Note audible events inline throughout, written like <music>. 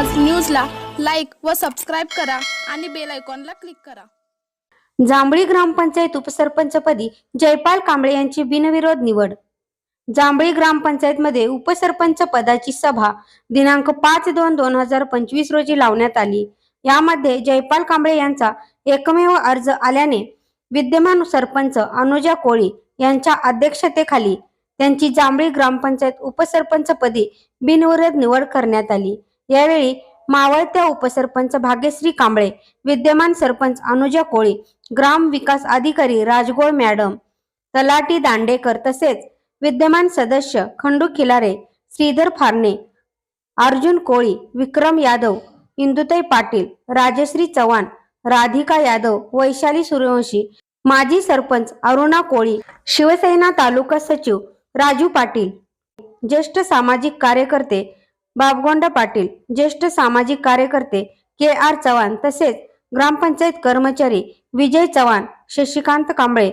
आज न्यूजला लाईक व सबस्क्राईब करा आणि बेल आयकॉनला क्लिक करा. जांभळी ग्रामपंचायत उपसरपंचपदी जयपाल कांबळे यांची बिनविरोध निवड. जांभळी ग्रामपंचायतमध्ये उपसरपंच पदाची सभा दिनांक पाच दोन दोन हजार पंचवीस रोजी लावण्यात आली. यामध्ये जयपाल कांबळे यांचा एकमेव अर्ज आल्याने विद्यमान सरपंच अनुजा कोळी यांच्या अध्यक्षतेखाली त्यांची जांभळी ग्रामपंचायत उपसरपंचपदी बिनविरोध निवड करण्यात आली. यावेळी मावळत्या उपसरपंच भाग्यश्री कांबळे विद्यमान सरपंच अनुजा कोळी ग्राम विकास अधिकारी राजगोळ मॅडम तलाटी दांडेकर तसेच विद्यमान सदस्य खंडू खिलारे श्रीधर फारणे अर्जुन कोळी विक्रम यादव इंदुताई पाटील राजश्री चव्हाण राधिका यादव वैशाली सूर्यवंशी माजी सरपंच अरुणा कोळी शिवसेना तालुका सचिव राजू पाटील ज्येष्ठ सामाजिक कार्यकर्ते बाबगोंडा पाटील ज्येष्ठ सामाजिक कार्यकर्ते के आर चव्हाण तसेच ग्रामपंचायत कर्मचारी विजय चव्हाण शशिकांत कांबळे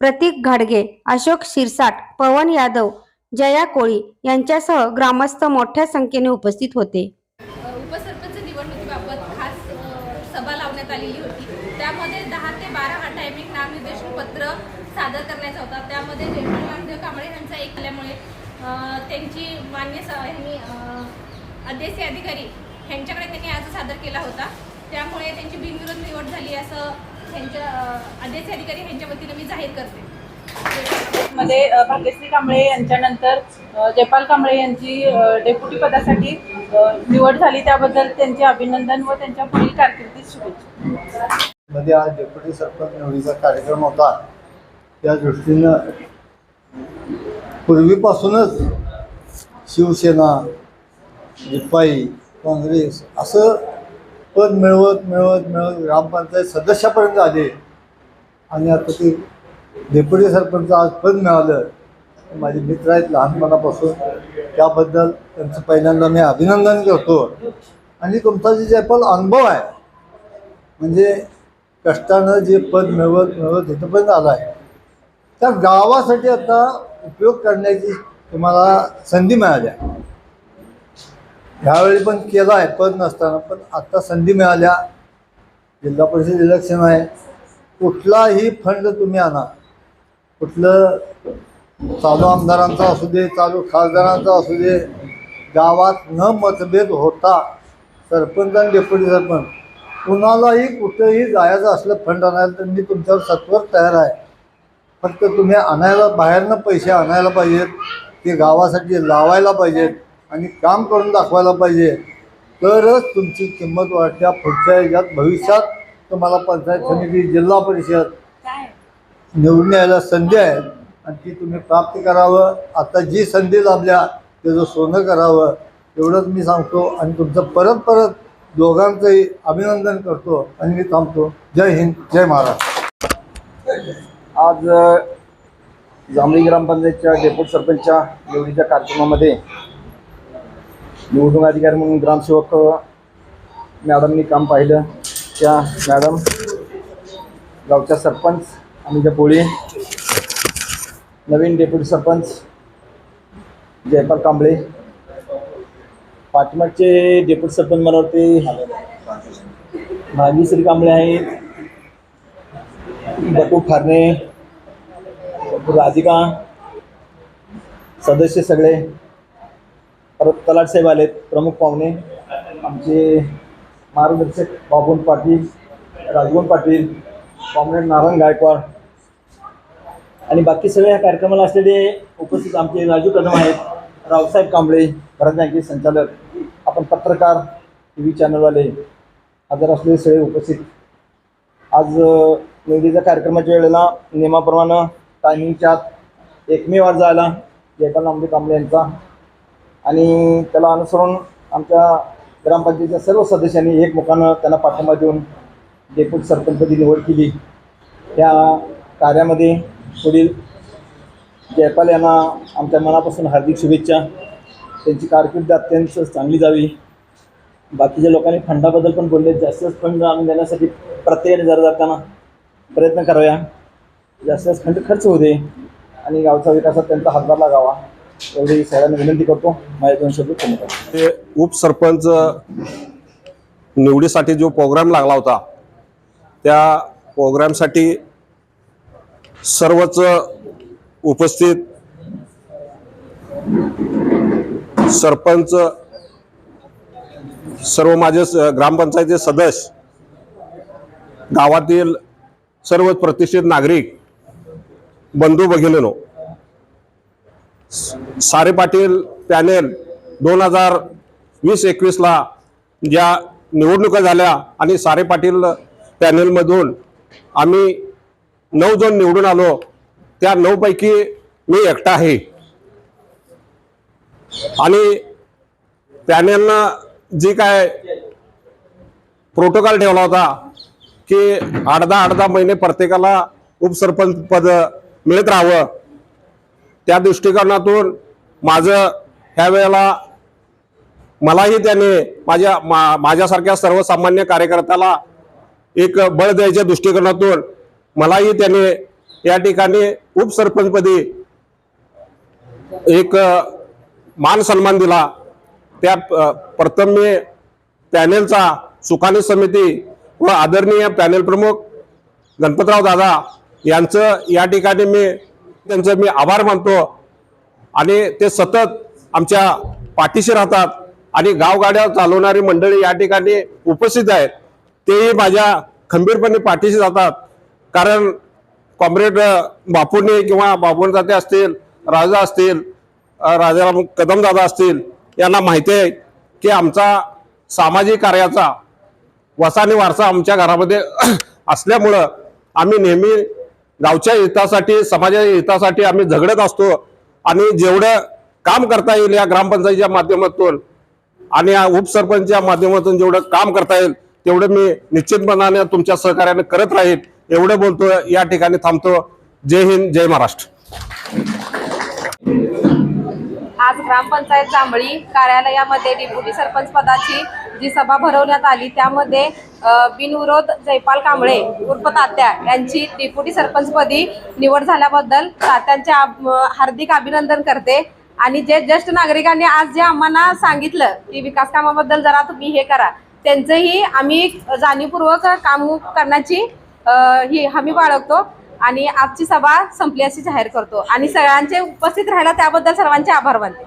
प्रतीक घाडगे अशोक शिरसाट पवन यादव जया कोळी यांच्यासह ग्रामस्थ मोठ्या संख्येने उपस्थित होते. उपसरपंच निवडणुकीबाबत खास सभा लावण्यात आलेली होती. त्यामध्ये दहा ते बारा हा टायमिंग नामनिर्देशन पत्र सादर करण्याचा होता. त्यामध्ये कांबळे यांचा एक आल्यामुळे त्यांची मान्य अ, अध्यक्षीय अधिकारी ह्यांच्याकडे त्यांनी अर्ज सादर केला होता. त्यामुळे त्यांची बिनविरोध निवड झाली असं त्यांच्या अध्यक्षीय अधिकारी ह्यांच्या वतीनं मी जाहीर करते. मध्ये भाग्यश्री कांबळे यांच्यानंतर जयपाल कांबळे यांची डेप्युटी पदासाठी निवड झाली. त्याबद्दल त्यांचे अभिनंदन व त्यांच्या पुढील कारकिर्दीत शुभेच्छा. मध्ये आज डेप्युटी सरपंच निवडीचा कार्यक्रम होता. त्या दृष्टीनं पूर्वीपासूनच शिवसेना रिपाई काँग्रेस असं पद मिळवत मिळवत मिळवत ग्रामपंचायत सदस्यापर्यंत आले. आणि आता ते डेप्युटी सरपंच आज पद मिळालं. माझे मित्र आहेत लहानपणापासून. त्याबद्दल त्यांचं पहिल्यांदा मी अभिनंदन करतो. आणि तुमचा जे जयपाल अनुभव आहे म्हणजे कष्टानं जे पद मिळवत मिळवत इथंपर्यंत आलं आहे त्या गावासाठी आता उपयोग करण्याची तुम्हाला संधी मिळाली आहे ह्यावेळी पण केला आहे पद नसताना पण आत्ता संधी मिळाल्या. जिल्हा परिषद इलेक्शन आहे. कुठलाही फंड तुम्ही आणा. कुठलं चालू आमदारांचा असू दे चालू खासदारांचा असू दे गावात न मतभेद होता सरपंच आणि डेप्युटी सरपंच कुणालाही कुठेही जायचं असलं फंड आणायला तर मी तुमच्यावर सत्वर तयार आहे. फक्त तुम्ही आणायला बाहेरनं पैसे आणायला पाहिजेत ते गावासाठी लावायला पाहिजेत आणि काम करून दाखवायला पाहिजे. तरच तुमची किंमत वाढत्या पुढच्या ह्याच्यात भविष्यात तुम्हाला पंचायत समिती जिल्हा परिषद निवडून यायला संधी आहे. आणि ती तुम्ही प्राप्त करावं. आता जी संधी लाभल्या त्याचं सोनं करावं. एवढंच मी सांगतो. आणि तुमचं परत परत दोघांचंही अभिनंदन करतो. आणि मी थांबतो. जय हिंद जय महाराष्ट्र. आज जांभळी ग्रामपंचायतच्या डेप्युट सरपंचच्या निवडीच्या कार्यक्रमामध्ये निवडणूक अधिकारी म्हणून ग्रामसेवक मॅडमनी काम पाहिलं. त्या मॅडम गावच्या सरपंच अनुजा पोळी नवीन डेप्युटी सरपंच जयपाल कांबळे. पाठीमागचे डेप्युटी सरपंच मला वाटते भाग्यश्री कांबळे आहेत. बटू फारणे राधिका सदस्य सगळे परत तलाट साहेब आलेत प्रमुख पाहुणे आमचे मार्गदर्शक बाबून पाटील राजगोन पाटील कॉम्रेड नारायण गायकवाड आणि बाकी सगळे या कार्यक्रमाला असलेले उपस्थित आमचे राजू कदम आहेत रावसाहेब कांबळे भरत बँके संचालक आपण पत्रकार टी व्ही चॅनलवाले हजर असलेले सगळे उपस्थित. आज निवडीच्या कार्यक्रमाच्या वेळेला नियमाप्रमाणे टायमिंगच्या आत एकमेव अर्ज आला जयपाल आंबे कांबळे यांचा. आणि त्याला अनुसरून आमच्या ग्रामपंचायतीच्या सर्व सदस्यांनी एकमुखानं त्यांना पाठिंबा देऊन डेप्युटी सरपंचपदी निवड केली. त्या कार्यामध्ये पुढील जयपाल यांना आमच्या मनापासून हार्दिक शुभेच्छा. त्यांची कारकीर्द अत्यंत चांगली जावी. बाकीच्या लोकांनी फंडाबद्दल पण बोलले जास्तच फंड आणून देण्यासाठी प्रत्येकाने जरा जाताना प्रयत्न कराव्या जास्त खंड खर्च होऊ दे आणि गावचा विकासात त्यांचा हातभार लागावा. एवढी सगळ्यांना विनंती करतो. माझ्या दोन शब्द धन्यवाद ते उपसरपंच निवडीसाठी जो प्रोग्राम लागला होता त्या प्रोग्रामसाठी सर्वच उपस्थित सरपंच सर्व माझे स- ग्रामपंचायतीचे सदस्य गावातील सर्व प्रतिष्ठित नागरिक बंधू भगिनीनो सारे पाटील पॅनेल दोन हजार वीस एकवीसला ज्या निवडणुका झाल्या आणि सारे पाटील पॅनेलमधून आम्ही नऊ जण निवडून आलो त्या नऊपैकी मी एकटा आहे. आणि पॅनेलनं जी काय प्रोटोकॉल ठेवला होता की आठ दहा आठ दहा महिने प्रत्येकाला उपसरपंच पद मिळत राहावं. त्या दृष्टिकोनातून माझं ह्या वेळेला मलाही त्याने माझ्या मा माझ्यासारख्या सर्वसामान्य कार्यकर्त्याला एक बळ द्यायच्या दृष्टिकोनातून मलाही त्याने या ठिकाणी उपसरपंचपदी एक मान सन्मान दिला. त्या प्रथम मी पॅनेलचा सुखाने समिती व आदरणीय पॅनेल प्रमुख गणपतराव दादा यांचं या ठिकाणी मी त्यांचं मी आभार मानतो. आणि ते सतत आमच्या पाठीशी राहतात आणि गावगाड्या चालवणारी मंडळी या ठिकाणी उपस्थित आहेत. तेही माझ्या खंबीरपणे पाठीशी जातात. कारण कॉम्रेड बापूने किंवा बापून जाते असतील राजा असतील राजाराम कदमदादा असतील यांना माहिती आहे की आमचा सामाजिक कार्याचा वसाने वारसा आमच्या घरामध्ये <clears throat> असल्यामुळं आम्ही नेहमी गावच्या हितासाठी समाजाच्या हितासाठी आम्ही झगडत असतो. आणि जेवढं काम करता येईल या ग्रामपंचायतीच्या माध्यमातून आणि या उपसरपंचच्या माध्यमातून जेवढं काम करता येईल तेवढं मी निश्चितपणाने तुमच्या सहकार्याने करत राहील. एवढं बोलतो या ठिकाणी थांबतो. जय हिंद जय महाराष्ट्र. आज ग्रामपंचायत जांभळी कार्यालयामध्ये डेप्युटी सरपंच पदाची जी सभा भरवण्यात आली त्यामध्ये बिनविरोध जयपाल कांबळे उर्फ तात्या यांची डेप्युटी सरपंचपदी निवड झाल्याबद्दल तात्यांचे हार्दिक अभिनंदन करते. आणि जे ज्येष्ठ नागरिकांनी आज जे आम्हाला सांगितलं की विकास कामाबद्दल जरा तुम्ही हे करा त्यांचंही आम्ही जाणीवपूर्वक काम करण्याची ही हमी बाळगतो आणि आजची सभा संपली अशी जाहीर करतो. आणि सगळ्यांचे उपस्थित राहिला त्याबद्दल सर्वांचे आभार मानते.